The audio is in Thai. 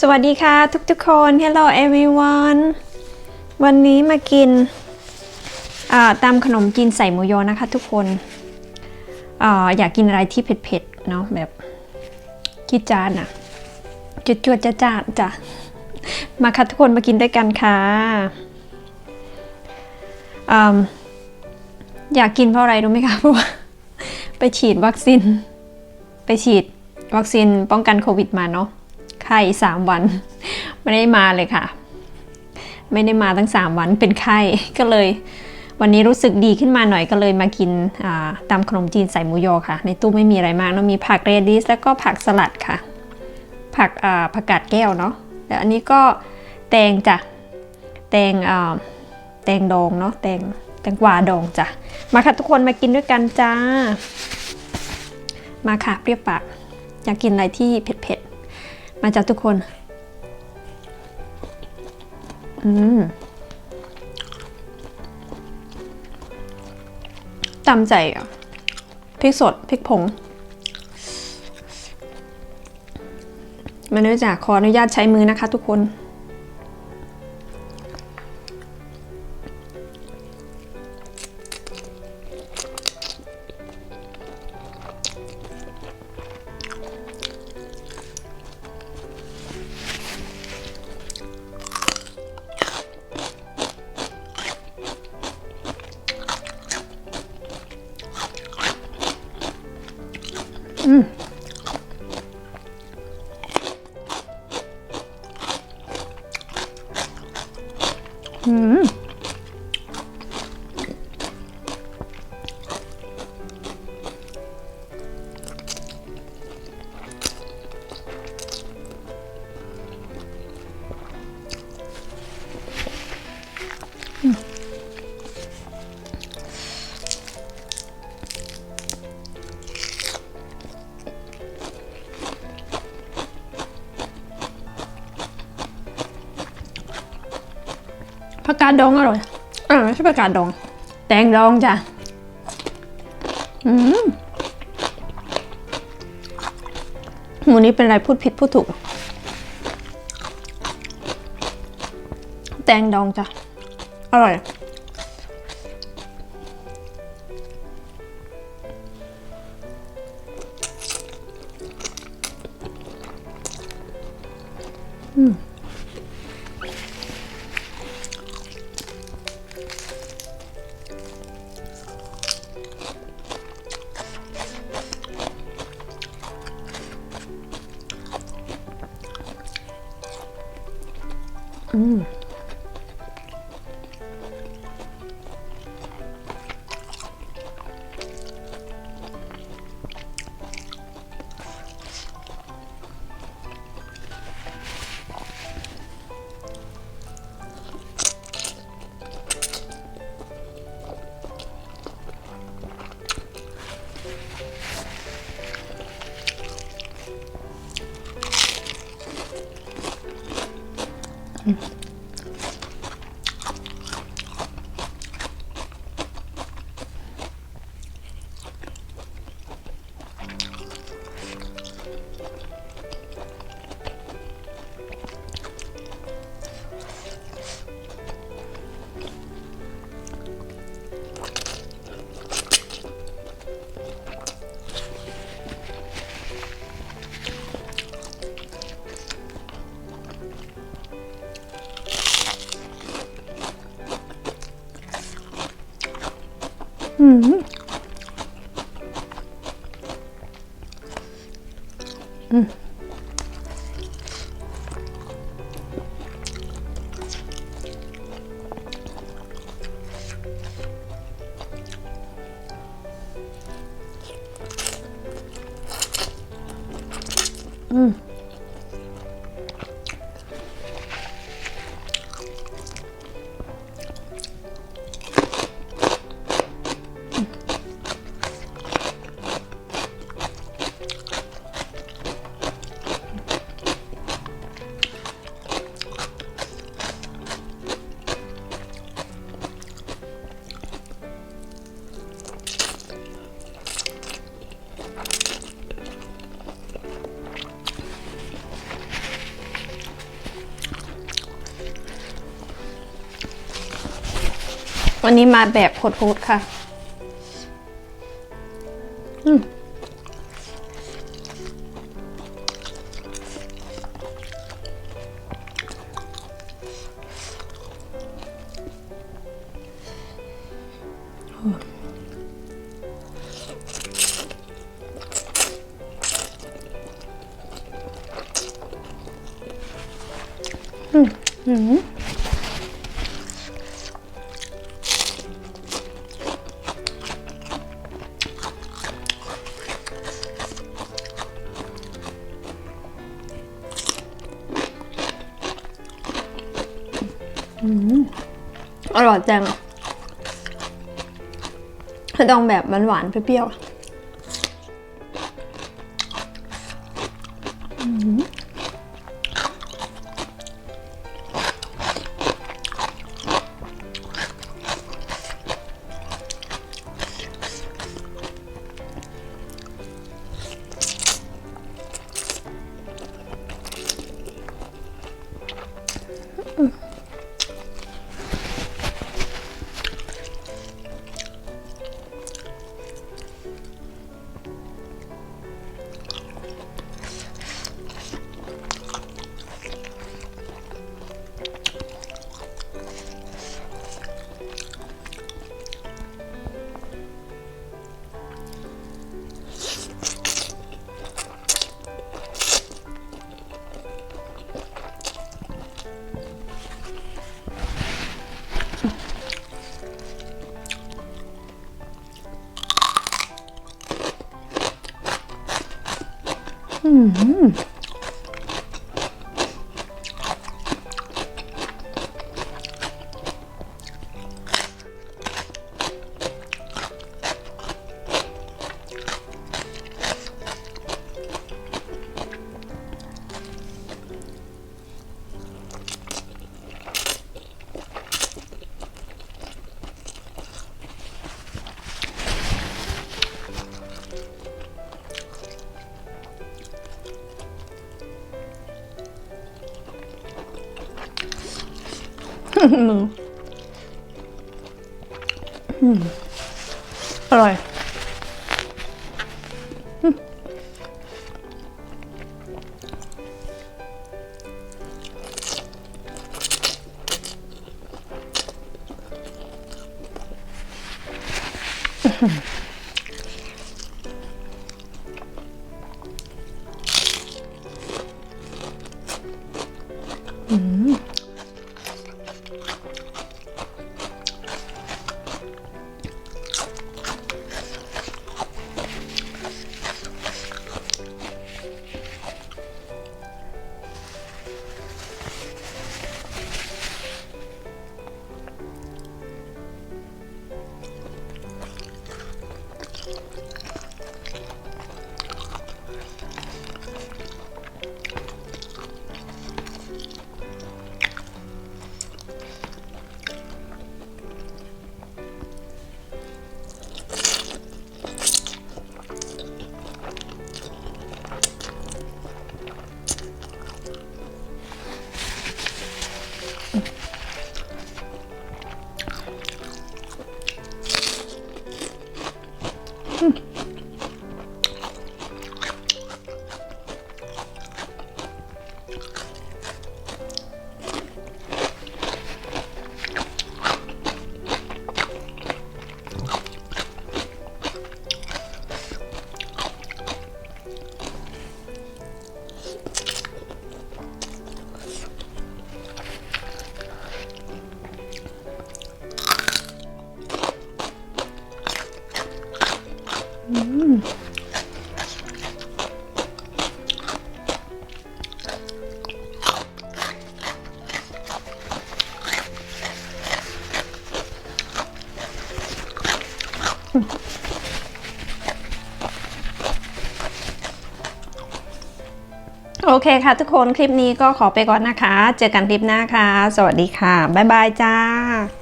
สวัสดีค่ะทุกๆคน Hello everyone วันนี้มากินตามขนมจีนใส่หมูยอนะคะทุกคนออยากกินอะไรที่เผ็ดๆเนาะแบบกิจานอะจุดจวดจ้าจ้าๆจ้ะมาค่ะทุกคนมากินด้วยกันค่ะออยากกินเพราะอะไรรู้ไหมคะเพราะว่าไปฉีดวัคซีน ไปฉีดวัคซีนป้องกันโควิดมาเนาะ ไข้สามวัน ไม่ได้มาเลยค่ะ ไม่ได้มาตั้งสามวันเป็นไข้ก็เลย วันนี้รู้สึกดีขึ้นมาหน่อยก็เลยมากินาตามขนมจีนใส่หมูยอค่ะ ในตู้ไม่มีอะไรมากเนอะมีผักเรดิสแล้วก็ผักสลัดค่ะ ผักผักกาดแก้วเนาะแล้วอันนี้ก็แตงจ้ะแตงแตงดองเนาะแตงแตงกวาดองจ้ะมาค่ะทุกคนมากินด้วยกันจ้า มาค่ะเปรี้ยวปากอยากกินอะไรที่เผ็ดๆ มาจากทุกคน อืมตำใจอะ พริกสด พริกผง มาเนื่องจากขออนุญาตใช้มือนะคะทุกคน อื ผักกาดดองอร่อย อ่าไม่ใช่ผักกาดดอง แตงดองจ้ะ อืมหมูนี้เป็นอะไรพูดผิดพูดถูก แตงดองจ้ะ อร่อยอืม อืม อืมอ วันนี้มาแบบโหดๆค่ะ อืมอืม ร่อยจังต้องแบบมันหวานเปรี้ยวๆมึ Mm-hmm. อืมอร่อย โอเคค่ะทุกคนคลิปนี้ก็ขอไปก่อนนะคะ เจอกันคลิปหน้าค่ะ สวัสดีค่ะ บ๊ายบายจ้า